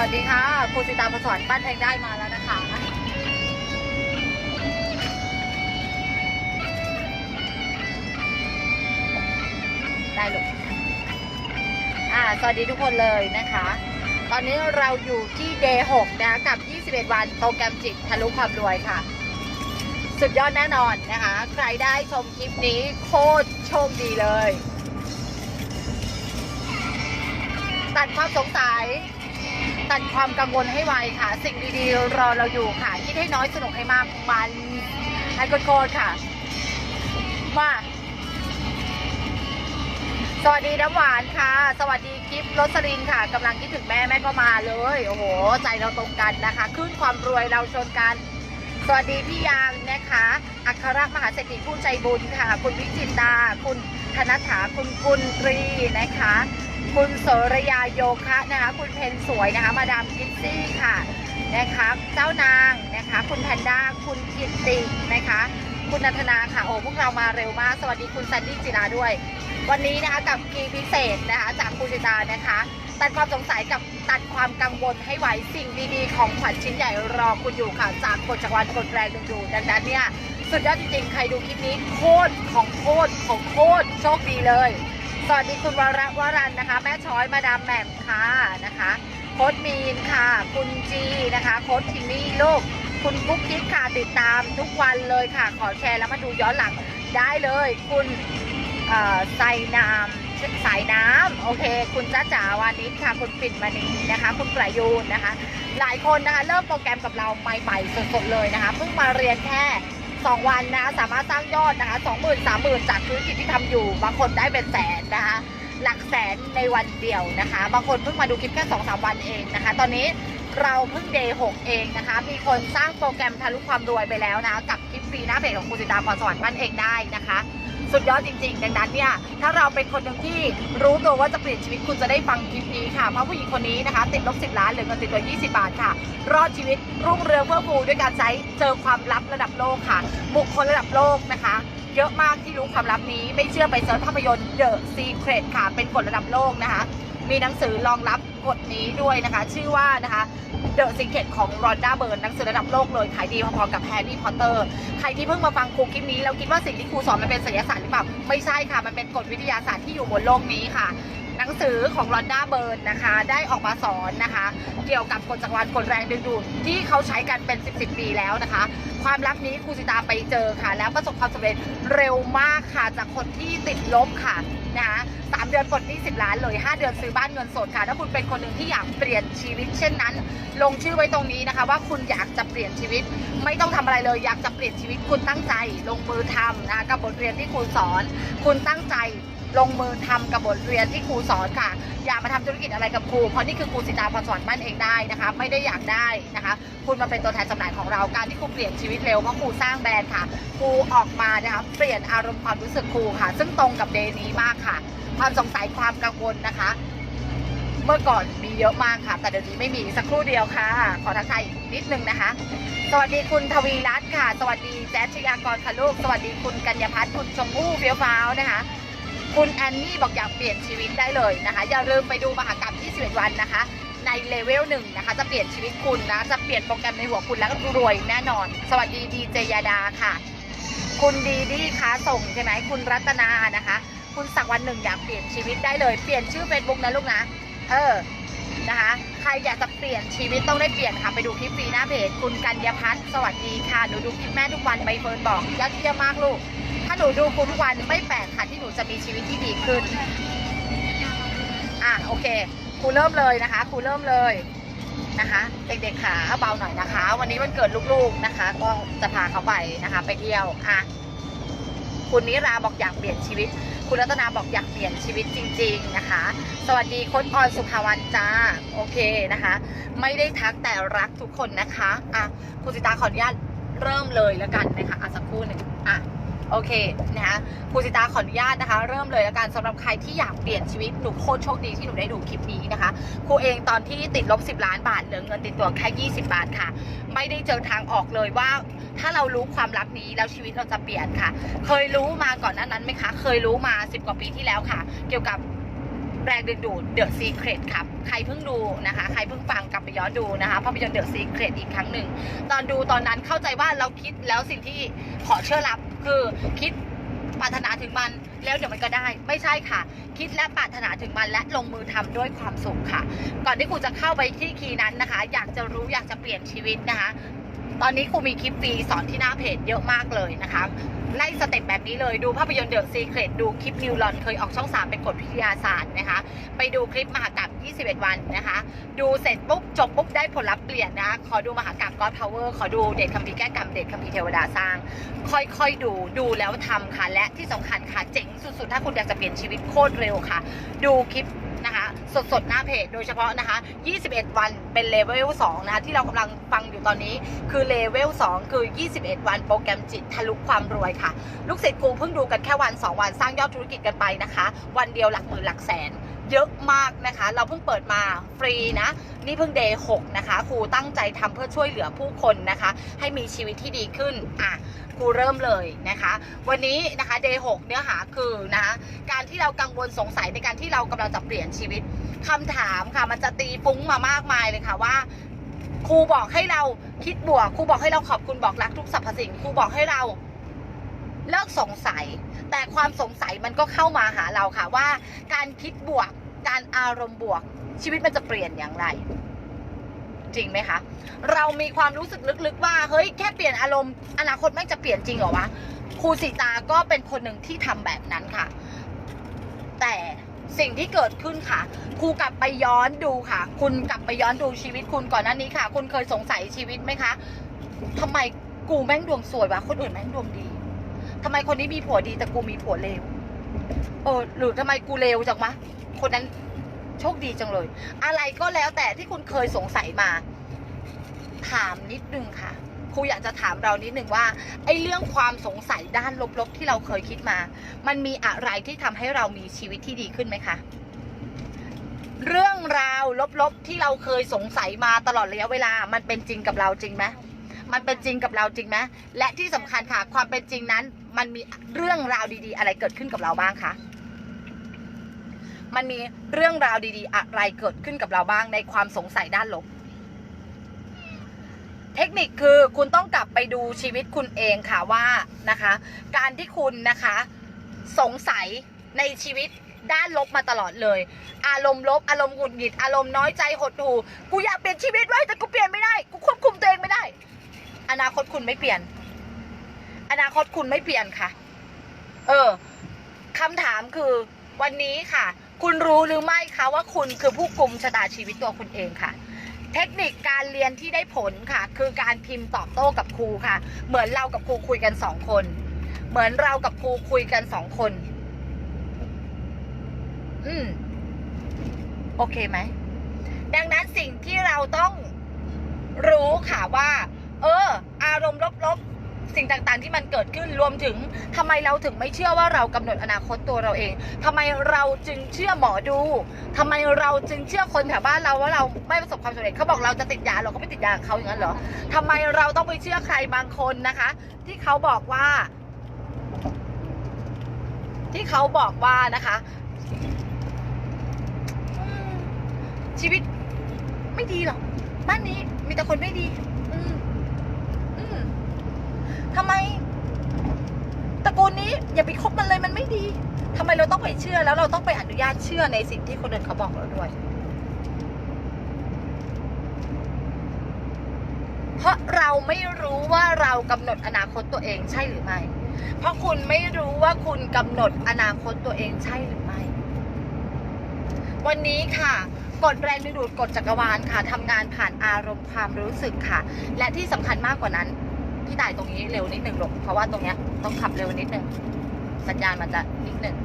วัสดีค่ะครูสิตาประสอนปั้นเองได้มาแล้วนะคะได้ลูกอ่า สวัสดีทุกคนเลยนะคะ ตอนนี้เราอยู่ที่เดย์6นะคะกับ 21 วันโปรแกรมจิตทะลุความรวยค่ะ สุดยอดแน่นอนนะคะ ใครได้ชมคลิปนี้โคตรโชคดีเลย ตัดความสงสัย ตัดความกังวลให้ไวค่ะ สิ่งดีๆ รอเราอยู่ค่ะ คิดให้น้อยสนุกให้มากมันให้โคตรๆค่ะมาสวัสดีน้ำหวานค่ะ สวัสดีกิฟต์รสลินค่ะกำลังคิดถึงแม่แม่ก็มาเลย โอ้โห ใจเราตรงกันนะคะ ขึ้นความรวยเราชนกัน สวัสดีพี่ยางนะคะ อัครมหาเศรษฐีผู้ใจบุญค่ะ คุณวิจินดาคุณธนถาคุณกุลตรีนะคะ คุณโสรยาโยคะนะคะ คุณเพนสวยนะคะ มาดามกิฟซี่ค่ะนะคะเจ้านางนะคะ คุณแพนด้า คุณกิตตินะคะ คุณนัทนาค่ะ โอ้พวกเรามาเร็วมาก สวัสดีคุณซันดี้จิราด้วย วันนี้นะคะกับกีพิเศษนะคะจากคุณจิตานะคะ ตัดความสงสัยกับตัดความกังวลให้ไวสิ่งดีๆ ของขวัญชิ้นใหญ่รอคุณอยู่ค่ะจากกฎจักรวาลกฎแรงดึงดูดดังนั้นเนี่ยสุดยอดจริงๆ ใครดูคลิปนี้โคตรของโคตรของโคตรโชคดีเลย สวัสดีคุณวรวรันนะคะ แม่ช้อยมาดามแหม่มค่ะนะคะโค้ดมีนค่ะ คุณจีนะคะโค้ดทิมมี่ลูกคุณกุ๊กกิ๊กค่ะติดตามทุกวันเลยค่ะ ขอแชร์แล้วมาดูย้อนหลังได้เลย คุณไซน้ำ สายน้ำโอเค คุณจ้าจ๋าวานิชค่ะ คุณปิ่นมณีนะคะ คุณประยูนนะคะ หลายคนนะคะ เริ่มโปรแกรมกับเราใหม่ๆสดๆเลยนะคะเพิ่งมาเรียนแค่2 วันนะคะสามารถสร้างยอดนะคะ2 0 0 0 0 3 0 0 0จากธุรกิจที่ทำอยู่ บางคนได้เป็นแสนนะคะ หลักแสนในวันเดียวนะคะ บางคนเพิ่งมาดูคลิปแค่2-3วันเองนะคะ ตอนนี้เราเพิ่งเดย์6เองนะคะ มีคนสร้างโปรแกรมทะลุความรวยไปแล้วนะ กับคลิปฟรีหน้าเพจของคุณสิตาพรสวรรค์บ้านเองได้นะคะ สุดยอดจริง ๆ ดังนั้นเนี่ยถ้าเราเป็นคนหนึ่งที่รู้ตัวว่าจะเปลี่ยนชีวิตคุณจะได้ฟังคลิปนี้ค่ะ เพราะผู้หญิงคนนี้นะคะ ติดลบ10ล้านเหลือเงินติดตัว 20 บาทค่ะ รอดชีวิตรุ่งเรืองเพื่อฟูด้วยการใช้เจอความลับระดับโลกค่ะ บุคคลระดับโลกนะคะเยอะมากที่รู้ความลับนี้ไม่เชื่อไปเซิร์ชภาพยนตร์ The Secret ค่ะ เป็นกฎระดับโลกนะคะ มีหนังสือรองรับ กฎนี้ด้วยนะคะ ชื่อว่านะคะ The Secret ของรอนด้าเบิร์นหนังสือระดับโลกเลย ขายดีพอๆกับแฮร์รี่พอตเตอร์ใครที่เพิ่งมาฟังครูคลิปนี้ แล้วคิดว่าสิ่งที่ครูสอนมันเป็นศิลศาสตร์หรือเปล่า ไม่ใช่ค่ะ มันเป็นกฎวิทยาศาสตร์ที่อยู่บนโลกนี้ค่ะ หนังสือของรอนด้าเบิร์นนะคะ ได้ออกมาสอนนะคะ เกี่ยวกับกฎจักรวาลกฎแรงดึงดูดที่เขาใช้กันเป็น 10 10ปีแล้วนะคะ ความลับนี้ครูสิตาไปเจอค่ะ แล้วประสบความสำเร็จเร็วมากค่ะจากคนที่ติดลบค่ะ นะคะสามเดือนปลดหนี้สิบล้านเลย 5 เดือนซื้อบ้านเงินสดค่ะ ถ้าคุณเป็นคนหนึ่งที่อยากเปลี่ยนชีวิต เช่นนั้น ลงชื่อไว้ตรงนี้นะคะ ว่าคุณอยากจะเปลี่ยนชีวิต ไม่ต้องทำอะไรเลยอยากจะเปลี่ยนชีวิตคุณตั้งใจ ลงมือทำนะคะกับบทเรียนที่ครูสอน คุณตั้งใจ ลงมือทำกับบทเรียนที่ครูสอนค่ะ อย่ามาทำธุรกิจอะไรกับครู เพราะนี่คือครูสิตาพรสวรรค์บ้านเองได้นะคะ ไม่ได้อยากได้นะคะ คุณมาเป็นตัวแทนจำหน่ายของเราการที่ครูเปลี่ยนชีวิตเร็วเพราะครูสร้างแบรนด์ค่ะ ครูออกมานะคะเปลี่ยนอารมณ์ความรู้สึกครูค่ะ ซึ่งตรงกับเดย์นี้มากค่ะ ความสงสัยความกังวลนะคะ เมื่อก่อนมีเยอะมากค่ะ แต่เดี๋ยวนี้ไม่มีสักครู่เดียวค่ะ ขอทักทายนิดนึงนะคะสวัสดีคุณทวีรัตน์ค่ะ สวัสดีแจ๊สชยากรค่ะลูก สวัสดีคุณกัญญาพัฒน์คุณชมพู่เฟี้ยวฟ้าวนะคะ คุณแอนนี่บอกอยากเปลี่ยนชีวิตได้เลยนะคะ อย่าลืมไปดูมหากรรมที่11วันนะคะ ในเลเวลหนึ่งนะคะ จะเปลี่ยนชีวิตคุณนะ จะเปลี่ยนโปรแกรมในหัวคุณแล้วก็รวยแน่นอน สวัสดีดีเจยาดาค่ะ คุณดีดีค้าส่งใช่ไหมคุณรัตนานะคะ คุณสักวันหนึ่งอยากเปลี่ยนชีวิตได้เลย เปลี่ยนชื่อเฟซบุ๊กนะลูกนะ เออ นะคะ ใครอยากจะเปลี่ยนชีวิตต้องได้เปลี่ยนค่ะ ไปดูคลิปฟรีหน้าเพจคุณกัญญาพัฒน์สวัสดีค่ะ หนูดูคลิปแม่ทุกวันใบเฟิร์นบอกยอดเยี่ยมมากลูก ถ้าหนูดูครูทุกวันไม่แปลกค่ะที่หนูจะมีชีวิตที่ดีขึ้น อะโอเค ครูเริ่มเลยนะคะ ครูเริ่มเลยนะคะ เด็กๆขาเบาหน่อยนะคะ วันนี้วันเกิดลูกๆนะคะ ก็จะพาเขาไปนะคะ ไปเที่ยวอะ คุณนิราบอกอยากเปลี่ยนชีวิต คุณรัตนาบอกอยากเปลี่ยนชีวิตจริง ๆนะคะ สวัสดีโค้ดออนสุภาวันจ้าโอเคนะคะ ไม่ได้ทักแต่รักทุกคนนะคะอะคุณสิตาขออนุญาตเริ่มเลยแล้วกันนะคะอะสักครู่หนึ่งอะ โอเคนะคะครูสิตาขออนุญาตนะคะ เริ่มเลยแล้วกันสำหรับใครที่อยากเปลี่ยนชีวิตหนูโคตรโชคดีที่หนูได้ดูคลิปนี้นะคะครูเองตอนที่ติดลบ 10 ล้านบาทเหลือเงินติดตัวแค่ 20 บาทค่ะ ไม่ได้เจอทางออกเลยว่า ถ้าเรารู้ความลับนี้แล้วชีวิตเราจะเปลี่ยนค่ะ เคยรู้มาก่อนหน้านั้นไหมคะ เคยรู้มา 10 กว่าปีที่แล้วค่ะ เกี่ยวกับ แรงดึงดูด The Secret ครับ ใครเพิ่งดูนะคะ ใครเพิ่งฟังกลับไปย้อนดูนะคะภาพยนตร์ The Secret อีกครั้งหนึ่ง ตอนดูตอนนั้นเข้าใจว่าเราคิดแล้วสิ่งที่ขอเชื่อรับคือคิดปรารถนาถึงมันแล้วเดี๋ยวมันก็ได้ ไม่ใช่ค่ะ คิดและปรารถนาถึงมันและลงมือทำด้วยความสุขค่ะ ก่อนที่ครูจะเข้าไปที่คีย์นั้นนะคะ อยากจะรู้อยากจะเปลี่ยนชีวิตนะคะ ตอนนี้ครูมีคลิปฟรีสอนที่หน้าเพจเยอะมากเลยนะคะไล่สเต็ปแบบนี้เลยดูภาพยนตร์เดอะซีเครตดูคลิปนิวลอนเคยออกช่อง3เป็นกฎวิทยาศาสตร์นะคะ ไปดูคลิปมหากรรม21 วันนะคะ ดูเสร็จปุ๊บ จบปุ๊บ ได้ผลลัพธ์เปลี่ยนนะขอดูมหากรรมก็อดพาวเวอร์ขอดูเดทคัมภีร์แก้กรรมเดทคัมภีร์เทวดาสร้าง ค่อยๆดูดูแล้วทำค่ะ และที่สำคัญค่ะ เจ๋งสุดๆ ถ้าคุณอยากจะเปลี่ยนชีวิตโคตรเร็วค่ะ ดูคลิป นะคะ สดๆ หน้าเพจโดยเฉพาะนะคะ 21 วันเป็นเลเวล2นะคะที่เรากำลังฟังอยู่ตอนนี้คือเลเวล2คือ 21 วันโปรแกรมจิตทะลุความรวยค่ะ ลูกศิษย์ครูเพิ่งดูกันแค่วัน 2 วันสร้างยอดธุรกิจกันไปนะคะ วันเดียวหลักหมื่นหลักแสนเยอะมากนะคะ เราเพิ่งเปิดมาฟรีนะ นี่เพิ่งเดย์6นะคะ ครูตั้งใจทำเพื่อช่วยเหลือผู้คนนะคะ ให้มีชีวิตที่ดีขึ้น อะ ครูเริ่มเลยนะคะ วันนี้นะคะเดย์6เนื้อหาคือนะคะการที่เรากังวลสงสัยในการที่เรากำลังจะเปลี่ยนชีวิตคำถามค่ะมันจะตีฟุ้งมามากมายเลยค่ะว่าครูบอกให้เราคิดบวกครูบอกให้เราขอบคุณบอกรักทุกสรรพสิ่งครูบอกให้เราเลิกสงสัย แต่ความสงสัยมันก็เข้ามาหาเราค่ะว่า การคิดบวก การอารมณ์บวก ชีวิตมันจะเปลี่ยนอย่างไร จริงไหมคะ เรามีความรู้สึกลึกๆว่าเฮ้ยแค่เปลี่ยนอารมณ์อนาคตไม่งจะเปลี่ยนจริงเหรอวะครูสิตาก็เป็นคนหนึ่งที่ทำแบบนั้นค่ะ แต่สิ่งที่เกิดขึ้นค่ะ ครูกลับไปย้อนดูค่ะ คุณกลับไปย้อนดูชีวิตคุณก่อนหน้านี้ค่ะ คุณเคยสงสัยชีวิตไหมคะทำไมกูแม่งดวงสวยวะคนอื่นแม่งดวงดีทำไมคนนี้มีผัวดีแต่กูมีผัวเลวเออหรือทำไมกูเลวจังวะคนนั้น โชคดีจังเลย อะไรก็แล้วแต่ที่คุณเคยสงสัยมา ถามนิดนึงค่ะครูอยากจะถามเรานิดนึงว่าไอ้เรื่องความสงสัยด้านลบๆที่เราเคยคิดมา มันมีอะไรที่ทำให้เรามีชีวิตที่ดีขึ้นไหมคะ เรื่องราวลบๆที่เราเคยสงสัยมาตลอดระยะเวลา มันเป็นจริงกับเราจริงไหมมันเป็นจริงกับเราจริงไหมและที่สำคัญค่ะ ความเป็นจริงนั้น มันมีเรื่องราวดี ๆ อะไรเกิดขึ้นกับเราบ้างคะ มันมีเรื่องราวดีๆ อะไรเกิดขึ้นกับเราบ้างในความสงสัยด้านลบ เทคนิคคือคุณต้องกลับไปดูชีวิตคุณเองค่ะว่านะคะ การที่คุณนะคะ สงสัยในชีวิตด้านลบมาตลอดเลย อารมณ์ลบ อารมณ์หงุดหงิด อารมณ์น้อยใจหดหู่กูอยากเปลี่ยนชีวิตไว้แต่กูเปลี่ยนไม่ได้ กูควบคุมตัวเองไม่ได้ อนาคตคุณไม่เปลี่ยน อนาคตคุณไม่เปลี่ยนค่ะ เออคำถามคือวันนี้ค่ะ คุณรู้หรือไม่คะว่าคุณคือผู้กุมชะตาชีวิตตัวคุณเองค่ะ เทคนิคการเรียนที่ได้ผลค่ะ คือการพิมพ์ตอบโต้กับครูค่ะ เหมือนเรากับครูคุยกันสองคน เหมือนเรากับครูคุยกันสองคน อืมโอเคไหม ดังนั้นสิ่งที่เราต้องรู้ค่ะว่า เออ อารมณ์ลบๆ สิ่งต่างๆที่มันเกิดขึ้นรวมถึงทำไมเราถึงไม่เชื่อว่าเรากำหนดอนาคตตัวเราเองทำไมเราจึงเชื่อหมอดูทำไมเราจึงเชื่อคนแถวบ้านเราว่าเราไม่ประสบความสำเร็จเขาบอกเราจะติดยาเราก็ไม่ติดยาเขาอย่างนั้นเหรอทำไมเราต้องไปเชื่อใครบางคนนะคะ ที่เขาบอกว่า ที่เขาบอกว่านะคะ ชีวิตไม่ดีหรอกบ้านนี้มีแต่คนไม่ดี ทำไมตระกูลนี้อย่าไปคบมันเลยมันไม่ดีทำไมเราต้องไปเชื่อ แล้วเราต้องไปอนุญาตเชื่อในสิ่งที่คนอื่นเขาบอกเราด้วย เพราะเราไม่รู้ว่าเรากำหนดอนาคตตัวเองใช่หรือไม่ เพราะคุณไม่รู้ว่าคุณกำหนดอนาคตตัวเองใช่หรือไม่ วันนี้ค่ะกฎแรงดึงดูดกฎจักรวาลค่ะทำงานผ่านอารมณ์ความรู้สึกค่ะ และที่สำคัญมากกว่านั้น พี่ต่ายตรงนี้เร็วนิดหนึ่งหรอกเพราะว่าตรงเนี้ยต้องขับเร็วนิดหนึ่งสัญญาณมันจะนิดหนึ่ง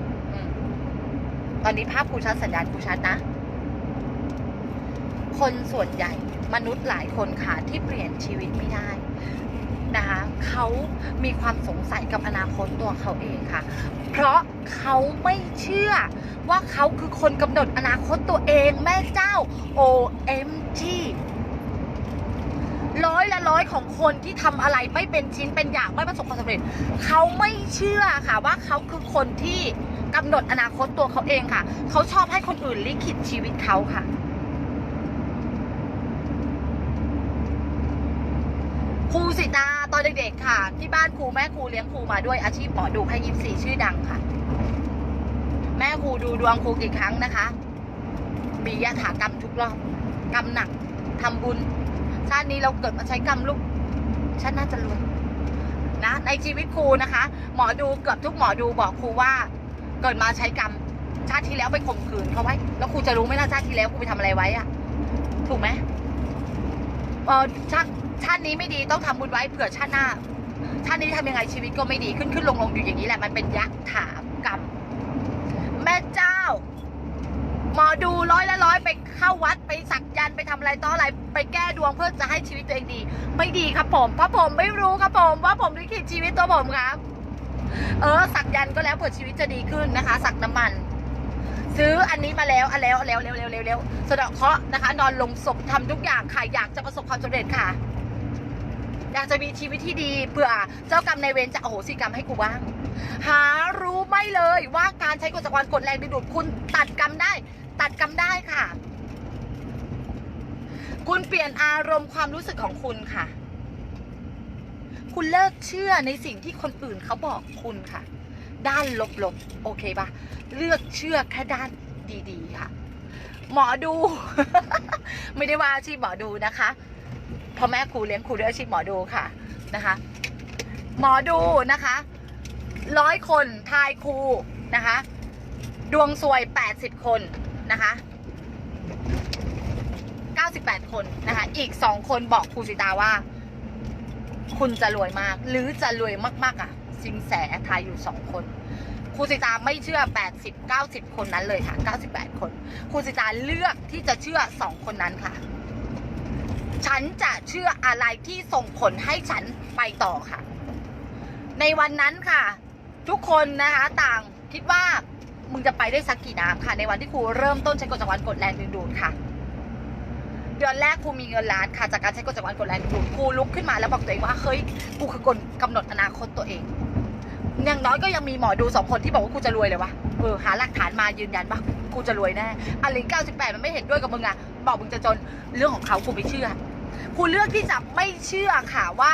ตอนนี้ภาพคูชัดสัญญาณคูชัดนะ คนส่วนใหญ่มนุษย์หลายคนค่ะที่เปลี่ยนชีวิตไม่ได้นะคะเขามีความสงสัยกับอนาคตตัวเขาเองค่ะ เพราะเขาไม่เชื่อว่าเขาคือคนกำหนดอนาคตตัวเองแม่เจ้า OMG ร้อยละร้อยของคนที่ทำอะไรไม่เป็นชิ้นเป็นอย่างไม่ประสบความสำเร็จ เขาไม่เชื่อค่ะว่าเขาคือคนที่กำหนดอนาคตตัวเขาเองค่ะ เขาชอบให้คนอื่นลิขิตชีวิตเขาค่ะ ครูสิตาตอนเด็กๆค่ะ ที่บ้านครูแม่ครูเลี้ยงครูมาด้วยอาชีพหมอดูให้ยิปซีชื่อดังค่ะ แม่ครูดูดวงครูกี่ครั้งนะคะมียถากรรมทุกรอบกรรมหนักทำบุญ ชาตินี้เราเกิดมาใช้กรรมลูกชาติน่าจะรวยนะในชีวิตครูนะคะ หมอดูเกือบทุกหมอดูบอกครูว่า เกิดมาใช้กรรมชาติที่แล้วไปข่มขืนเขาไว้ แล้วครูจะรู้ไหมล่ะชาติที่แล้วครูไปทำอะไรไว้อะถูกไหมเออชาติชาตินี้ไม่ดีต้องทำบุญไว้เผื่อชาติหน้า ชาตินี้ทำยังไงชีวิตก็ไม่ดีขึ้นขึ้นลงลงอยู่อย่างนี้แหละมันเป็นยักษ์ถามกรรมแม่เจ้า หมอดูร้อยละร้อยไปเข้าวัดไปสักยันต์ไปทำอะไรต่ออะไรไปแก้ดวงเพื่อจะให้ชีวิตตัวเองดี ไม่ดีครับผม เพราะผมไม่รู้ครับผมว่าผมลิขิตชีวิตตัวผมครับ เออ สักยันต์ก็แล้วเผื่อชีวิตจะดีขึ้นนะคะ สักน้ำมัน ซื้ออันนี้มาแล้วอันแล้วแล้วเร็วเร็วเร็วเร็วสะเดาะเคราะห์นะคะ นอนลงศพทำทุกอย่างค่ะอยากจะประสบความสำเร็จค่ะ อยากจะมีชีวิตที่ดีเผื่อเจ้ากรรมนายเวรจะอโหสิกรรมให้กูบ้างหารู้ไม่เลยว่าการใช้กฎจักรวาลกดแรงดึงดูดคุณตัดกรรมได้ ตัดกรรมได้ค่ะ คุณเปลี่ยนอารมณ์ความรู้สึกของคุณค่ะ คุณเลิกเชื่อในสิ่งที่คนอื่นเขาบอกคุณค่ะ ด้านลบๆ โอเคปะเลือกเชื่อแค่ด้านดีๆ ค่ะ หมอดู ไม่ได้ว่าอาชีพหมอดูนะคะเพ่อแม่ครูเลี้ยงครูด้วยอาชีพหมอดูค่ะนะคะ หมอดูนะคะร้อยคนทายครูนะคะ ดวงซวย 80 คน นะคะ 98 คนนะคะ อีก 2 คนบอกครูสิตาว่า คุณจะรวยมาก หรือจะรวยมากๆอะสิงแสทายอยู่ 2 คนครูสิตาไม่เชื่อ 80 90 คนนั้นเลยค่ะ 98 คนครูสิตาเลือกที่จะเชื่อ 2 คนนั้นค่ะ ฉันจะเชื่ออะไรที่ส่งผลให้ฉันไปต่อค่ะ ในวันนั้นค่ะ ทุกคนนะคะต่างคิดว่า มึงจะไปได้สักกี่น้ำค่ะ ในวันที่ครูเริ่มต้นใช้กฎจักรวาลกดแรงดึงดูดค่ะ เดือนแรกครูมีเงินล้านค่ะ จากการใช้กฎจักรวาลกดแรงดึงดูดครูลุกขึ้นมาแล้วบอกตัวเองว่าเฮ้ยกูคือกฎกำหนดอนาคตตัวเองอย่างน้อยก็ยังมีหมอดูสองคนที่บอกว่ากูจะรวยเลยวะเออหาหลักฐานมายืนยันว่ากูจะรวยแน่อันลิงเก้าสิบแปดมันไม่เห็นด้วยกับมึงอะบอกมึงจะจนเรื่องของเขาครูไม่เชื่อครูเลือกที่จะไม่เชื่อค่ะว่า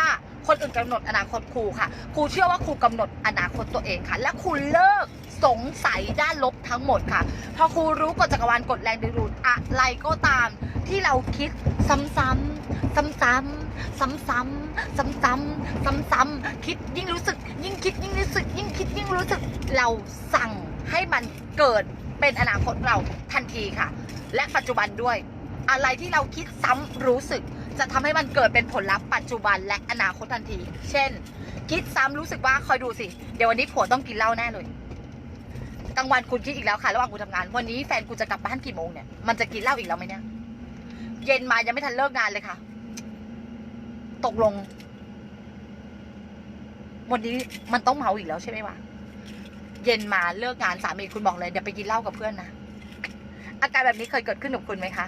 คนอื่นกำหนดอนาคตครูค่ะ ครูเชื่อว่าครูกำหนดอนาคตตัวเองค่ะ และครูเลิกสงสัยด้านลบทั้งหมดค่ะ พอครูรู้กฎจักรวาลกฎแรงดึงดูดอะไรก็ตาม ที่เราคิดซ้ำๆซ้ำๆซ้ำๆซ้ำๆซ้ำๆซ้ำๆคิดยิ่งรู้สึก ยิ่งคิดยิ่งรู้สึก ยิ่งคิดยิ่งรู้สึกเราสั่งให้มันเกิดเป็นอนาคตเราทันทีค่ะ และปัจจุบันด้วย อะไรที่เราคิดซ้ำรู้สึก จะทำให้มันเกิดเป็นผลลัพธ์ปัจจุบันและอนาคตทันที เช่น คิดซ้ำรู้สึกว่าคอยดูสิ เดี๋ยววันนี้ผัวต้องกินเหล้าแน่เลยกลางวันคุณคิดอีกแล้วค่ะระหว่างคุณทำงาน วันนี้แฟนคุณจะกลับบ้านกี่โมงเนี่ยมันจะกินเหล้าอีกแล้วไหมเนี่ยเย็นมายังไม่ทันเลิกงานเลยค่ะ ตกลง วันนี้มันต้องเมาอีกแล้วใช่ไหมวะเย็นมาเลิกงานสามีคุณบอกเลยเดี๋ยวไปกินเหล้ากับเพื่อนนะอาการแบบนี้เคยเกิดขึ้นกับคุณไหมคะ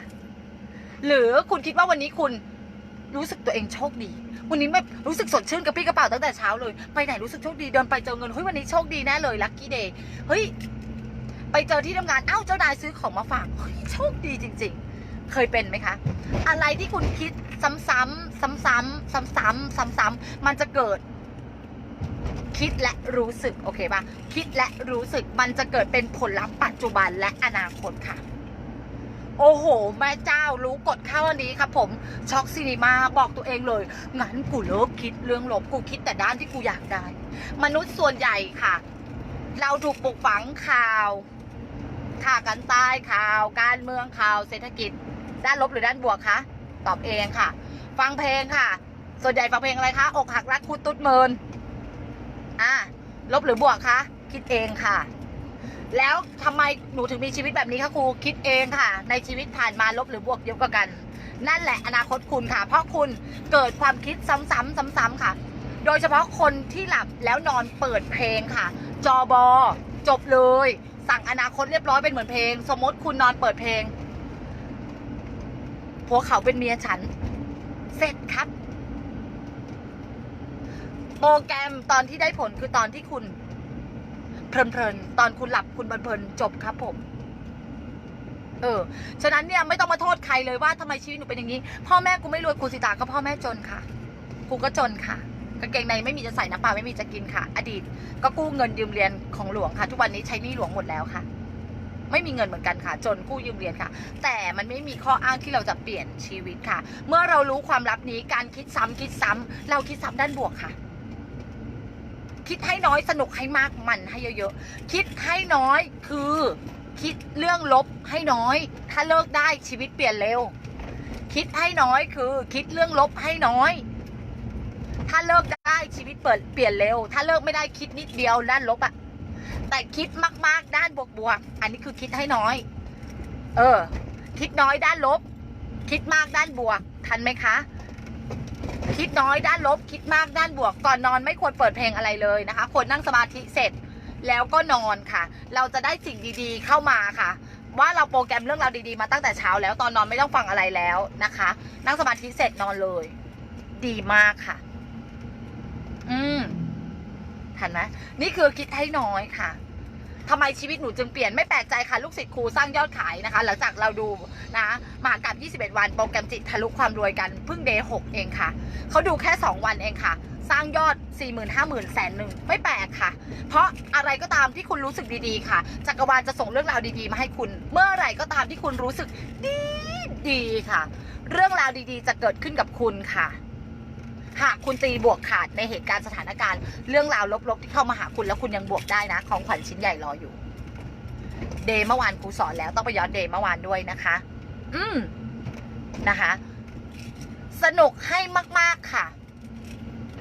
หรือคุณคิดว่าวันนี้คุณ รู้สึกตัวเองโชคดี วันนี้ไม่รู้สึกสดชื่นกระปรี้กระเป๋าตั้งแต่เช้าเลย ไปไหนรู้สึกโชคดีเดินไปเจอเงินเฮ้ยวันนี้โชคดีแน่เลยลัคกี้เดย์เฮ้ยไปเจอที่ทำงานเอ้าเจ้านายซื้อของมาฝากเฮ้ยโชคดีจริง ๆ เคยเป็นไหมคะ อะไรที่คุณคิดซ้ำๆซ้ำๆซ้ำๆซ้ำๆมันจะเกิดคิดและรู้สึกโอเคปะคิดและรู้สึกมันจะเกิดเป็นผลลัพธ์ปัจจุบันและอนาคตค่ะ โอ้โห แม่เจ้ารู้กฎข้าวอันนี้ครับผมช็อกซีนีมาบอกตัวเองเลย งั้นกูเลิกคิดเรื่องลบกูคิดแต่ด้านที่กูอยากได้ มนุษย์ส่วนใหญ่ค่ะ เราถูกปลูกฝังข่าวข่ากันตายข่าวการเมืองข่าวเศรษฐกิจ ด้านลบหรือด้านบวกคะตอบเองค่ะ ฟังเพลงค่ะ ส่วนใหญ่ฟังเพลงอะไรคะอกหักรักคุดตุ๊ดเมินอะลบหรือบวกคะคิดเองค่ะ แล้วทำไมหนูถึงมีชีวิตแบบนี้คะครูคิดเองค่ะ ในชีวิตผ่านมาลบหรือบวกเยอะกว่ากัน นั่นแหละอนาคตคุณค่ะ เพราะคุณเกิดความคิดซ้ำๆซ้ำๆค่ะ โดยเฉพาะคนที่หลับแล้วนอนเปิดเพลงค่ะ จอบอจบเลย สั่งอนาคตเรียบร้อยเป็นเหมือนเพลง สมมติคุณนอนเปิดเพลงผัวเขาเป็นเมียฉัน เสร็จครับ โปรแกรมตอนที่ได้ผลคือตอนที่คุณ เพลินๆ ตอนคุณหลับคุณเพลินๆจบครับผม เออ ฉะนั้นเนี่ยไม่ต้องมาโทษใครเลยว่าทำไมชีวิตหนูเป็นอย่างนี้ พ่อแม่กูไม่รวยกูสิตาก็พ่อแม่จนค่ะกูก็จนค่ะกางเกงในไม่มีจะใส่น้ำปลาไม่มีจะกินค่ะ อดีต ก็กู้เงินยืมเรียนของหลวงค่ะ ทุกวันนี้ใช้นี้หลวงหมดแล้วค่ะ ไม่มีเงินเหมือนกันค่ะ จนกู้ยืมเรียนค่ะ แต่มันไม่มีข้ออ้างที่เราจะเปลี่ยนชีวิตค่ะ เมื่อเรารู้ความลับนี้การคิดซ้ำคิดซ้ำเราคิดซ้ำด้านบวกค่ะ คิดให้น้อยสนุกให้มากมันให้เยอะๆ คิดให้น้อยคือคิดเรื่องลบให้น้อย ถ้าเลิกได้ชีวิตเปลี่ยนเร็ว คิดให้น้อยคือ คิดเรื่องลบให้น้อย ถ้าเลิกได้ชีวิตเปิดเปลี่ยนเร็ว ถ้าเลิกไม่ได้คิดนิดเดียวด้านลบอะแต่คิดมากๆด้านบวกๆอันนี้คือคิดให้น้อย เออ คิดน้อยด้านลบ คิดมากด้านบวก ทันไหมคะ คิดน้อยด้านลบคิดมากด้านบวก ก่อนนอนไม่ควรเปิดเพลงอะไรเลยนะคะควรนั่งสมาธิเสร็จแล้วก็นอนค่ะ เราจะได้สิ่งดีๆเข้ามาค่ะ ว่าเราโปรแกรมเรื่องราวดีๆมาตั้งแต่เช้าแล้วตอนนอนไม่ต้องฟังอะไรแล้วนะคะ นั่งสมาธิเสร็จนอนเลย ดีมากค่ะ อืมทันไหมนี่คือคิดให้น้อยค่ะ ทำไมชีวิตหนูจึงเปลี่ยนไม่แปลกใจค่ะลูกศิษย์ครูสร้างยอดขายนะคะ หลังจากเราดูนะมหากรรม21 วันโปรแกรมจิตทะลุความรวยกันเพิ่งเดย์6เองค่ะเขาดูแค่ 2 วันเองค่ะ สร้างยอด4 0 0 0 0 5 0 0 0 0แสนหนึ่งไม่แปลกค่ะ เพราะอะไรก็ตามที่คุณรู้สึกดีๆค่ะจักรวาลจะส่งเรื่องราวดีๆ มาให้คุณ เมื่อไหร่ก็ตามที่คุณรู้สึกดีดีค่ะ เรื่องราวดีๆ จะเกิดขึ้นกับคุณค่ะ หากคุณตีบวกขาดในเหตุการณ์สถานการณ์เรื่องราวลบๆที่เข้ามาหาคุณแล้วคุณยังบวกได้นะ ของขวัญชิ้นใหญ่รออยู่ เดย์เมื่อวานครูสอนแล้วต้องไปย้อนเดย์เมื่อวานด้วยนะคะ อืมนะคะ สนุกให้มาก ๆค่ะ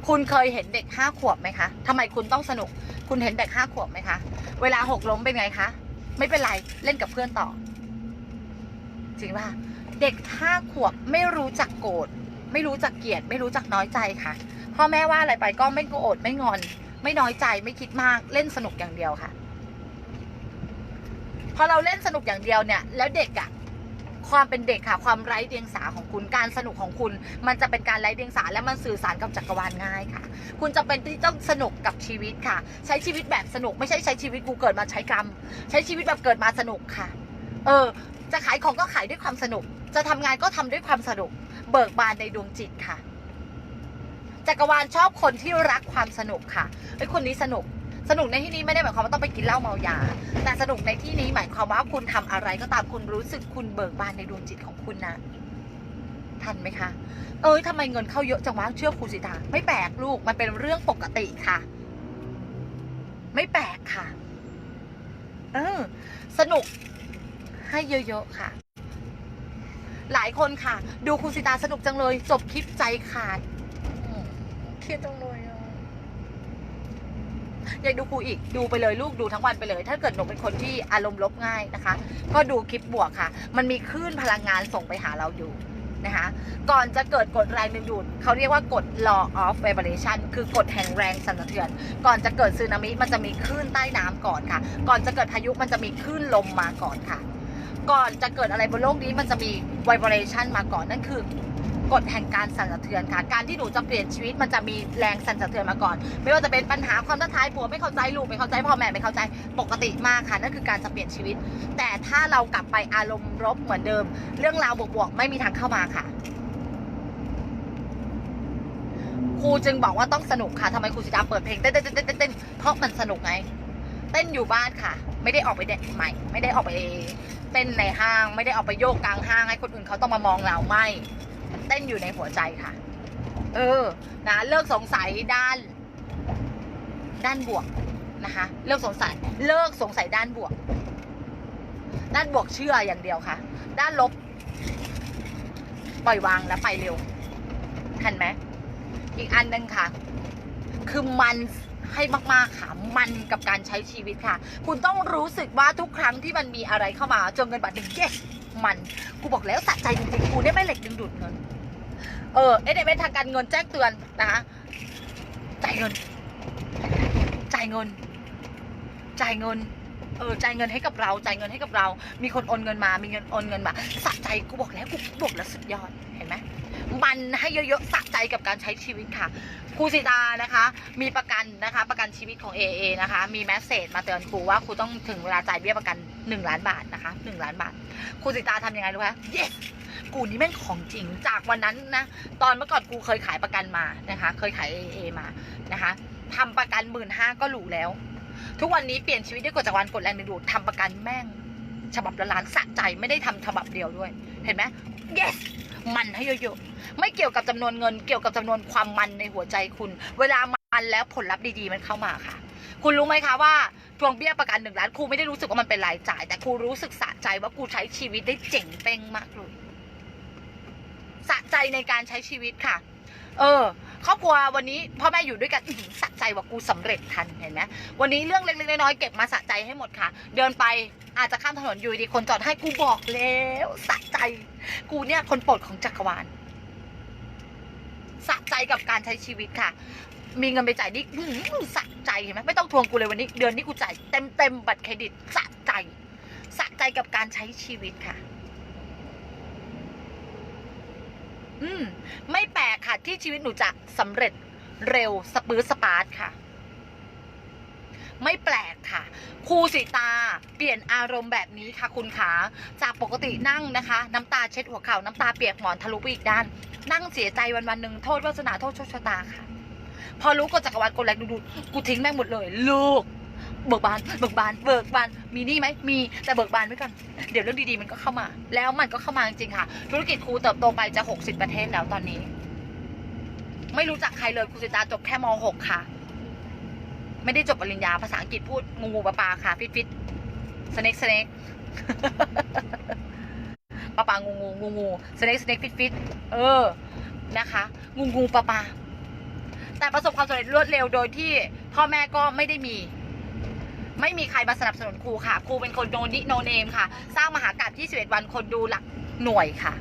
คุณเคยเห็นเด็กห้าขวบไหมคะทำไมคุณต้องสนุก คุณเห็นเด็กห้าขวบไหมคะ เวลาหกล้มเป็นไงคะ ไม่เป็นไรเล่นกับเพื่อนต่อ จริงป่ะเด็กห้าขวบไม่รู้จักโกรธ ไม่รู้จักเกลียดไม่รู้จักน้อยใจค่ะ พ่อแม่ว่าอะไรไปก็ไม่โกรธไม่งอน ไม่น้อยใจไม่คิดมากเล่นสนุกอย่างเดียวค่ะ พอเราเล่นสนุกอย่างเดียวเนี่ย แล้วเด็กอะความเป็นเด็กค่ะ ความไร้เดียงสาของคุณการสนุกของคุณ มันจะเป็นการไร้เดียงสาและมันสื่อสารกับจักรวาลง่ายค่ะ คุณจะเป็นที่ต้องสนุกกับชีวิตค่ะ ใช้ชีวิตแบบสนุกไม่ใช่ใช้ชีวิตกูเกิดมาใช้กรรม ใช้ชีวิตแบบเกิดมาสนุกค่ะ เออ จะขายของก็ขายด้วยความสนุก จะทำงานก็ทำด้วยความสนุก เบิกบานในดวงจิตค่ะ จักรวาลชอบคนที่รักความสนุกค่ะไอ้ยคนนี้สนุก สนุกในที่นี้ไม่ได้หมายความว่าต้องไปกินเหล้าเมายา แต่สนุกในที่นี้หมายความว่าคุณทำอะไรก็ตามคุณรู้สึกคุณเบิกบานในดวงจิตของคุณนะทันไหมคะ เอ้ยทำไมเงินเข้าเยอะจังวะเชื่อครูสิตาไม่แปลกลูก มันเป็นเรื่องปกติค่ะ ไม่แปลกค่ะ เออ สนุกให้เยอะๆค่ะ หลายคนค่ะ ดูครูสิตาสนุกจังเลย จบคลิปใจขาดเครียดจังเลยอะอยากดูครูอีกดูไปเลยลูกดูทั้งวันไปเลย ถ้าเกิดหนูเป็นคนที่อารมณ์ลบง่ายนะคะ ก็ดูคลิปบวกค่ะ มันมีคลื่นพลังงานส่งไปหาเราอยู่นะคะ ก่อนจะเกิดกฎแรงดึงดูดเขาเรียกว่ากฎ law of vibration คือกฎแห่งแรงสั่นสะเทือน ก่อนจะเกิดสึนามิมันจะมีคลื่นใต้น้ำก่อนค่ะ ก่อนจะเกิดพายุมันจะมีคลื่นลมมาก่อนค่ะ ก่อนจะเกิดอะไรบนโลกนี้มันจะมี vibration มาก่อนนั่นคือกฎแห่งการสั่นสะเทือนค่ะ การที่หนูจะเปลี่ยนชีวิตมันจะมีแรงสั่นสะเทือนมาก่อน ไม่ว่าจะเป็นปัญหาความท้าทายผัวไม่เข้าใจลูกไม่เข้าใจพ่อแม่ไม่เข้าใจปกติมากค่ะนั่นคือการจะเปลี่ยนชีวิต แต่ถ้าเรากลับไปอารมณ์ลบเหมือนเดิม เรื่องราวบวกๆไม่มีทางเข้ามาค่ะครูจึงบอกว่าต้องสนุกค่ะทำไมครูสิดาเปิดเพลงเต้นเต้นเต้นเต้นเต้นเพราะมันสนุกไง เต้นอยู่บ้านค่ะ ไม่ได้ออกไปเด็ดใหม่ ไม่ได้ออกไป เต้นในห้างไม่ได้ออกไปโยกกลางห้างให้คนอื่นเขาต้องมามองเราไม่เต้นอยู่ในหัวใจค่ะ เออ นะ เลิกสงสัยด้าน ด้านบวกนะคะ เลิกสงสัย เลิกสงสัยด้านบวก ด้านบวกเชื่ออย่างเดียวค่ะ ด้านลบ ปล่อยวางและไปเร็วทันไหมอีกอันหนึ่งค่ะ คือมัน ให้มากๆค่ะมันกับการใช้ชีวิตค่ะ คุณต้องรู้สึกว่าทุกครั้งที่มันมีอะไรเข้ามาจนเงินบาทหนึ่งเย้มันกูบอกแล้วสะใจจริงๆกูเนี่ยไม่เหล็กดึงดูดเงินเออเอเดเมทางการเงินแจ้งเตือนนะคะจ่ายเงิน จ่ายเงิน จ่ายเงินเออจ่ายเงินให้กับเราจ่ายเงินให้กับเรา มีคนโอนเงินมา มีเงินโอนเงินมาสะใจกูบอกแล้วกูบอกแล้วสุดยอดเห็นไหม มันให้เยอะๆสะใจกับการใช้ชีวิตค่ะครูสิตานะคะ มีประกันนะคะ ประกันชีวิตของ AA นะคะ มีแมสเซจมาเตือนครูว่าครูต้องถึงเวลาจ่ายเบี้ยประกัน 1 ล้านบาทนะคะ1ล้านบาทครูสิตาทำยังไงรู้ไหม yes กูนี่แม่งของจริงจากวันนั้นนะ ตอนเมื่อก่อนกูเคยขายประกันมานะคะ เคยขาย AA มานะคะทำประกันหมื่นห้าก็หรูแล้ว ทุกวันนี้เปลี่ยนชีวิตด้วยกฎจักรวาลกฎแรงดึงดูดทำประกันแม่ง ฉบับละล้านสะใจไม่ได้ทำฉบับเดียวด้วย เห็นไหม yes มันให้เยอะๆไม่เกี่ยวกับจำนวนเงิน เกี่ยวกับจำนวนความมันในหัวใจคุณ เวลามันแล้วผลลัพธ์ดีๆมันเข้ามาค่ะ คุณรู้ไหมคะว่าทวงเบี้ยประกันหนึ่งล้านครูไม่ได้รู้สึกว่ามันเป็นรายจ่าย แต่ครูรู้สึกสะใจว่าคูใช้ชีวิตได้เจ๋งเป้งมากเลยสะใจในการใช้ชีวิตค่ะ เออ ครอบครัววันนี้พ่อแม่อยู่ด้วยกันสะใจว่ากูสำเร็จทันเห็นไหมวันนี้เรื่องเล็กๆน้อยๆเก็บมาสะใจให้หมดค่ะ เดินไปอาจจะข้ามถนนอยู่ดีคนจอดให้กูบอกแล้วสะใจ กูเนี่ยคนโปรดของจักรวาลสะใจกับการใช้ชีวิตค่ะ มีเงินไปจ่ายนี่อื้อสะใจเห็นไหมไม่ต้องทวงกูเลยวันนี้ เดือนนี้กูจ่ายเต็มเต็มบัตรเครดิตสะใจสะใจกับการใช้ชีวิตค่ะ อืม ไม่แปลกค่ะ ที่ชีวิตหนูจะสำเร็จเร็วสปื้อสปาร์ตค่ะ ไม่แปลกค่ะครูสิตา เปลี่ยนอารมณ์แบบนี้ค่ะ คุณขาจากปกตินั่งนะคะ น้ำตาเช็ดหัวเข่าน้ำตาเปียกหมอนทะลุไปอีกด้าน นั่งเสียใจวันวันหนึ่งโทษวาสนาโทษโชคชะตาค่ะ พอรู้กฎจักรวาลกฎแรงดูดูกูทิ้งแม่งหมดเลย ลูก เบิกบานเบิกบานเบิกบานมีนี่ไหมมีแต่เบิกบานไว้ก่อนเดี๋ยวเรื่องดีๆมันก็เข้ามา แล้วมันก็เข้ามาจริงค่ะ ธุรกิจครูเติบโตไปจะหกสิบประเทศแล้วตอนนี้ ไม่รู้จักใครเลยครูสิตาจบแค่มหกค่ะ ไม่ได้จบปริญญาภาษาอังกฤษพูดงูงูปลาปลาค่ะฟิตฟิตสเน็กสเน็กปลาปลางูงูงูงูสเน็กสเน็กฟิตฟิตเออนะคะ งูงูปลาปลาแต่ประสบความสำเร็จรวดเร็วโดยที่พ่อแม่ก็ไม่ได้มี ไม่มีใครมาสนับสนุนครูค่ะ ครูเป็นคนโนนิโนเนมค่ะ สร้างมหากาพย์21วันคนดูหลักหน่วยค่ะ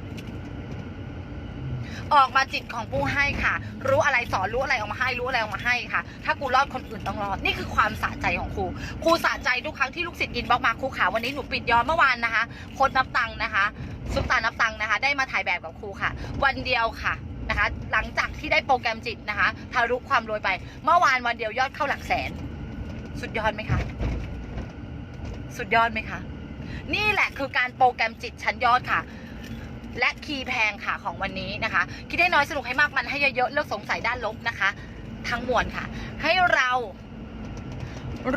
ออกมาจิตของผู้ให้ค่ะ รู้อะไรสอนรู้อะไรออกมาให้รู้อะไรออกมาให้ค่ะ ถ้ากูรอดคนอื่นต้องรอดนี่คือความสะใจของครูครูสะใจทุกครั้งที่ลูกศิษย์อินบ็อกมาครูขาวันนี้หนูปิดยอมเมื่อวานนะคะโคดนับตังค์นะคะซุปตานับตังค์นะคะ ได้มาถ่ายแบบกับครูค่ะ วันเดียวค่ะนะคะ หลังจากที่ได้โปรแกรมจิตนะคะทะลุความรวยไป เมื่อวานวันเดียวยอดเข้าหลักแสน สุดยอดไหมคะ สุดยอดไหมคะ นี่แหละคือการโปรแกรมจิตชั้นยอดค่ะ และคีย์แพงค่ะของวันนี้นะคะ คิดให้น้อยสนุกให้มากมันให้เยอะๆเลิกสงสัยด้านลบนะคะ ทั้งมวลค่ะ ให้เรา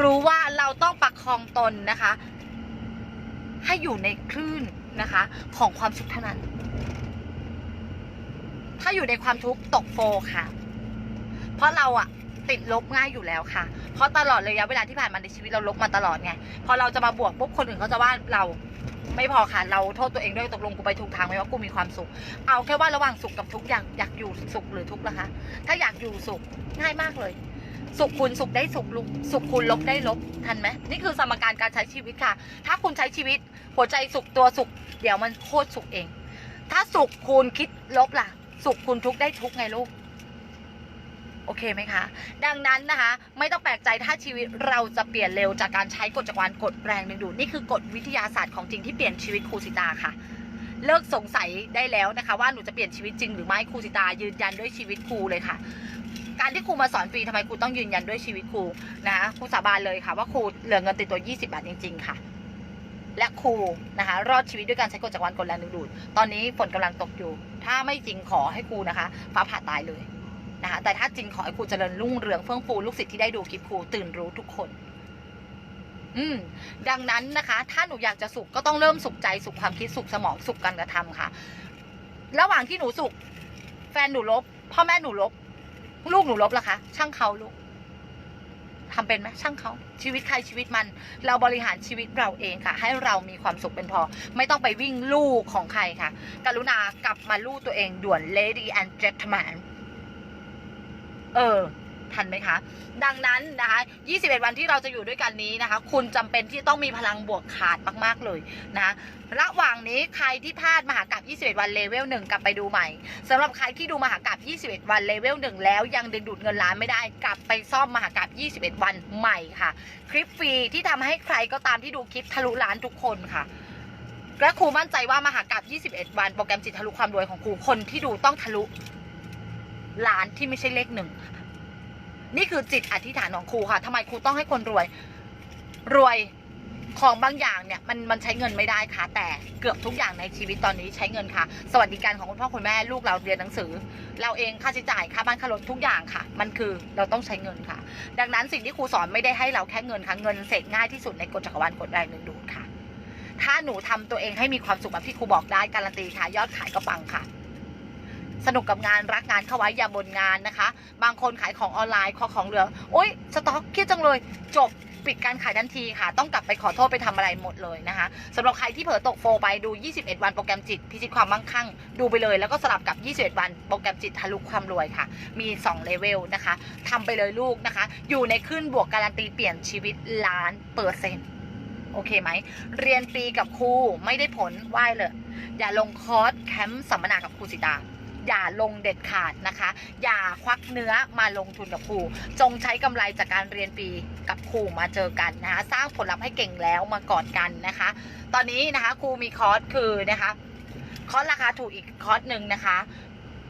รู้ว่าเราต้องประคองตนนะคะ ให้อยู่ในคลื่นนะคะ ของความสุขเท่านั้น ถ้าอยู่ในความทุกข์ตกโฟค่ะ เพราะเราอะ ติดลบง่ายอยู่แล้วค่ะ เพราะตลอดระยะเวลาที่ผ่านมาในชีวิตเราลบมาตลอดไง พอเราจะมาบวกปุ๊บคนอื่นเขาจะว่าเราไม่พอค่ะ เราโทษตัวเองด้วยตกลงกูไปถูกทางไหมว่ากูมีความสุข เอาแค่ว่าระหว่างสุขกับทุกข์อยากอยากอยู่สุขหรือทุกข์ล่ะคะ ถ้าอยากอยู่สุขง่ายมากเลย สุขคุณสุขได้สุขลุกสุขคุณลบได้ลบทันไหมนี่คือสมการการใช้ชีวิตค่ะ ถ้าคุณใช้ชีวิต หัวใจสุขตัวสุข เดี๋ยวมันโคตรสุขเอง ถ้าสุขคุณคิดลบล่ะ สุขคุณทุกข์ได้ทุกข์ไงลูก โอเคไหมคะ ดังนั้นนะคะ ไม่ต้องแปลกใจถ้าชีวิตเราจะเปลี่ยนเร็วจากการใช้กฎจักรวาลกฎแรงดึงดูดนี่คือกฎวิทยาศาสตร์ของจริงที่เปลี่ยนชีวิตครูสิตาค่ะ เลิกสงสัยได้แล้วนะคะ ว่าหนูจะเปลี่ยนชีวิตจริงหรือไม่ครูสิตายืนยันด้วยชีวิตครูเลยค่ะ การที่ครูมาสอนฟรีทำไมครูต้องยืนยันด้วยชีวิตครูนะคะครูสาบานเลยค่ะว่าครูเหลือเงินติดตัว 20 บาทจริง ๆ ค่ะและครูนะคะรอดชีวิตด้วยการใช้กฎจักรวาลกฎแรงดึงดูด ตอนนี้ฝนกำลังตกอยู่ ถ้าไม่จริงขอให้ครูนะคะ ฟ้าผ่าตายเลย นะคะแต่ถ้าจริงขอให้ครูเจริญรุ่งเรืองเฟื่องฟูลูกศิษย์ที่ได้ดูคลิปครูตื่นรู้ทุกคน อืม ดังนั้นนะคะ ถ้าหนูอยากจะสุขก็ต้องเริ่มสุขใจสุขความคิดสุขสมองสุขการกระทำค่ะ ระหว่างที่หนูสุข แฟนหนูลบ พ่อแม่หนูลบ ลูกหนูลบล่ะคะ ช่างเขาลูกทำเป็นไหมช่างเขาชีวิตใครชีวิตมัน เราบริหารชีวิตเราเองค่ะ ให้เรามีความสุขเป็นพอ ไม่ต้องไปวิ่งลู่ของใครค่ะ กรุณากลับมาลู่ตัวเองด่วน lady and gentleman เออทันไหมคะ ดังนั้นนะคะ 21 วันที่เราจะอยู่ด้วยกันนี้นะคะ คุณจำเป็นที่ต้องมีพลังบวกขาดมาก ๆ เลยนะ ระหว่างนี้ใครที่พลาดมหากราบ21 วันเลเวล1กลับไปดูใหม่สำหรับใครที่ดูมหากราบ21 วันเลเวล1แล้วยังดึงดูดเงินล้านไม่ได้ กลับไปซ่อมมหากราบ21 วันใหม่ค่ะ คลิปฟรีที่ทำให้ใครก็ตามที่ดูคลิปทะลุล้านทุกคนค่ะและครูมั่นใจว่ามหากราบ21 วัน โปรแกรมจิตทะลุความรวยของครูคนที่ดูต้องทะลุ ล้านที่ไม่ใช่เลขหนึ่ง นี่คือจิตอธิษฐานของครูค่ะทำไมครูต้องให้คนรวย รวยของบางอย่างเนี่ยมันมันใช้เงินไม่ได้ค่ะ แต่เกือบทุกอย่างในชีวิตตอนนี้ใช้เงินค่ะ สวัสดิการของคุณพ่อคุณแม่ลูกเราเรียนหนังสือ เราเองค่าใช้จ่ายค่าบ้านค่ารถทุกอย่างค่ะ มันคือเราต้องใช้เงินค่ะ ดังนั้นสิ่งที่ครูสอนไม่ได้ให้เราแค่เงินค่ะเงินเสกง่ายที่สุดในกฎจักรวาลกฎแรงดึงดูดค่ะ ถ้าหนูทำตัวเองให้มีความสุขแบบที่ครูบอกได้การันตีค่ะยอดขายก็ปังค่ะ สนุกกับงานรักงานเข้าไว้อย่าบนงานนะคะ บางคนขายของออนไลน์ขอของเหลือโอ๊ยสต็อกเครียดจังเลยจบปิดการขายทันทีค่ะ ต้องกลับไปขอโทษไปทำอะไรหมดเลยนะคะสำหรับใครที่เผลอตกโฟไปดู 21 วันโปรแกรมจิต พิชิตความมั่งคั่ง ดูไปเลย แล้วก็สลับกับ 21 วันโปรแกรมจิตทะลุความรวยค่ะ มี2เลเวลนะคะทำไปเลยลูกนะคะ อยู่ในขึ้นบวกการันตีเปลี่ยนชีวิตล้านเปอร์เซ็นต์โอเคไหม เรียนฟรีกับครูไม่ได้ผลไหวเลย อย่าลงคอร์สแคมป์สัมมนากับครูสิตา อย่าลงเด็ดขาดนะคะ อย่าควักเนื้อมาลงทุนกับครู จงใช้กำไรจากการเรียนฟรีกับครูมาเจอกันนะคะ สร้างผลลัพธ์ให้เก่งแล้วมากอดกันนะคะ ตอนนี้นะคะครูมีคอร์สคือนะคะคอร์สราคาถูกอีกคอร์สหนึ่งนะคะ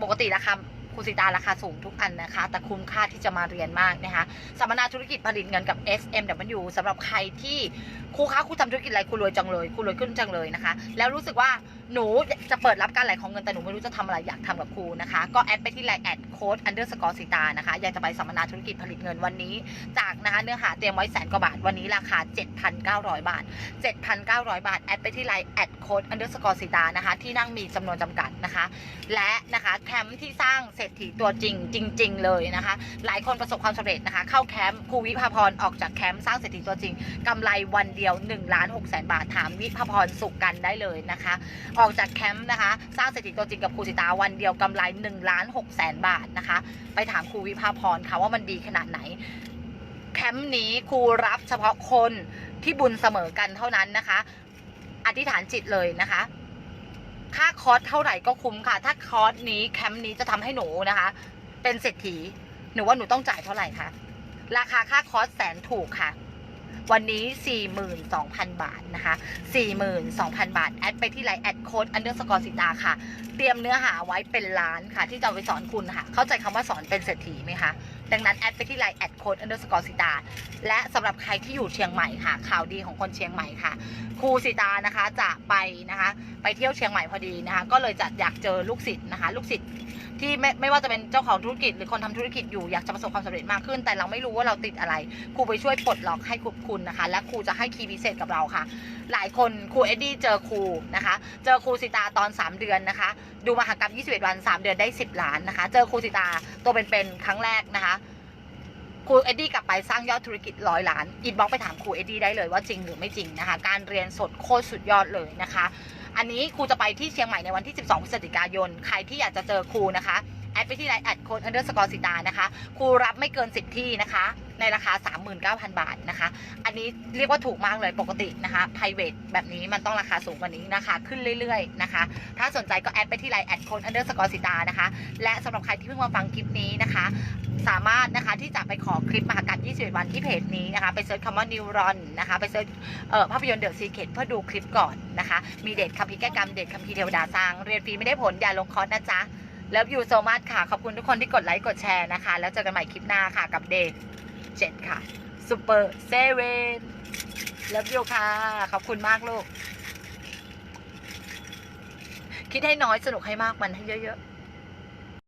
ปกติราคาครูสิตาราคาสูงทุกอันนะคะ แต่คุ้มค่าที่จะมาเรียนมากนะคะสัมมนาธุรกิจผลิตเงินกับ SMW สำหรับใครที่ครูคะครูทำธุรกิจอะไรครูรวยจังเลยครูรวยขึ้นจังเลยนะคะ แล้วรู้สึกว่าหนูจะเปิดรับการไหลของเงินแต่หนูไม่รู้จะทำอะไรอยากทำกับครูนะคะ ก็แอดไปที่ไลน์แอดโค้ดอันเดอร์สกอร์สิตานะคะ อยากจะไปสัมมนาธุรกิจผลิตเงินวันนี้ จากนะคะเนื้อหาเตรียมไว้แสนกว่าบาท วันนี้ราคา 7,900 บาท 7,900 บาท แอดไปที่ไลน์แอดโค้ดอันเดอร์สกอร์สิตานะคะ ที่นั่งมีจำนวนจำกัดนะคะ และนะคะแคมป์ที่สร้างเศรษฐีตัวจริงจริง ๆ เลยนะคะ หลายคนประสบความสำเร็จนะคะ เข้าแคมป์ครูวิภาพรออกจากแคมป์สร้างเศรษฐีตัวจริงกำไรวันเดียว1ล้าน6แสนบาทถามวิภาพรสุขกันได้เลยนะคะออกจากแคมป์นะคะ สร้างเศรษฐีตัวจริงกับครูสิตาวันเดียวกำไร1ล้าน6แสนบาทนะคะ ไปถามครูวิภาพรค่ะว่ามันดีขนาดไหน แคมป์นี้ครูรับเฉพาะคนที่บุญเสมอกันเท่านั้นนะคะ อธิษฐานจิตเลยนะคะ ค่าคอร์สเท่าไหร่ก็คุ้มค่ะ ถ้าคอร์สนี้แคมป์นี้จะทำให้หนูนะคะ เป็นเศรษฐีหนูว่าหนูต้องจ่ายเท่าไหร่คะราคาค่าคอร์สแสนถูกค่ะ วันนี้ 42,000 บาทนะคะ42,000 บาท แอดไปที่ไลน์แอดโค้ดอันเดอร์สกอร์สิตาค่ะ เตรียมเนื้อหาไว้เป็นล้านค่ะ ที่จะไปสอนคุณค่ะ เข้าใจคำว่าสอนเป็นเศรษฐีไหมคะดังนั้นแอดไปที่ไลน์แอดโค้ดอันเดอร์สกอร์สิตาและสำหรับใครที่อยู่เชียงใหม่ค่ะ ข่าวดีของคนเชียงใหม่ค่ะครูสิตานะคะจะไปนะคะ ไปเที่ยวเชียงใหม่พอดีนะคะ ก็เลยจะอยากเจอลูกศิษย์นะคะ ลูกศิษย์ ที่ไม่ไม่ว่าจะเป็นเจ้าของธุรกิจหรือคนทำธุรกิจอยู่อยากจะประสบความสำเร็จมากขึ้น แต่เราไม่รู้ว่าเราติดอะไรครูไปช่วยปลดล็อกให้คุณนะคะ และครูจะให้คีย์พิเศษกับเราค่ะ หลายคนครูเอ็ดดี้เจอครูนะคะ เจอครูสิตาตอน 3 เดือนนะคะ ดูมหากรรม21 วัน 3 เดือนได้ 10 ล้านนะคะ เจอครูสิตาตัวเป็นๆครั้งแรกนะคะครูเอ็ดดี้กลับไปสร้างยอดธุรกิจร้อยล้านอินบ็อกไปถามครูเอ็ดดี้ได้เลยว่าจริงหรือไม่จริงนะคะ การเรียนสดโคตรสุดยอดเลยนะคะ อันนี้ครูจะไปที่เชียงใหม่ในวันที่ 12พฤศจิกายน ใครที่อยากจะเจอครูนะคะ แอดไปที่ไลน์แอดโค้ดอันเดอร์สกอร์สิตานะคะ ครูรับไม่เกิน 10 ที่นะคะ ในราคา 39,000 บาทนะคะ อันนี้เรียกว่าถูกมากเลยปกตินะคะ private แบบนี้มันต้องราคาสูงกว่านี้นะคะ ขึ้นเรื่อยๆนะคะ ถ้าสนใจก็แอดไปที่ไลน์แอดโค้ดอันเดอร์สกอร์สิตานะคะ และสำหรับใครที่เพิ่งมาฟังคลิปนี้นะคะ สามารถนะคะที่จะไปขอคลิปมหากรรม21 วันที่เพจนี้นะคะ ไปเซิร์ชคำว่านิวรอนนะคะ ไปเซิร์ชภาพยนตร์เดอะซีเคทเพื่อดูคลิปก่อนนะคะ มีเดทคำพิแก้กรรมเดทคำพีเทวดาสร้างเรียนฟรีไม่ได้ผลอย่าลงคอร์สนะจ๊ะแลิฟยูโซมัสค่ะ ขอบคุณทุกคนที่กดไลค์ กดแชร์นะคะ แล้วเจอกันใหม่คลิปหน้าค่ะกับเดท 7 ค่ะซูเปอร์เซเว่นเลิฟยูค่ะ ขอบคุณมากลูก คิดให้น้อยสนุกให้มากมันให้เยอะ ๆ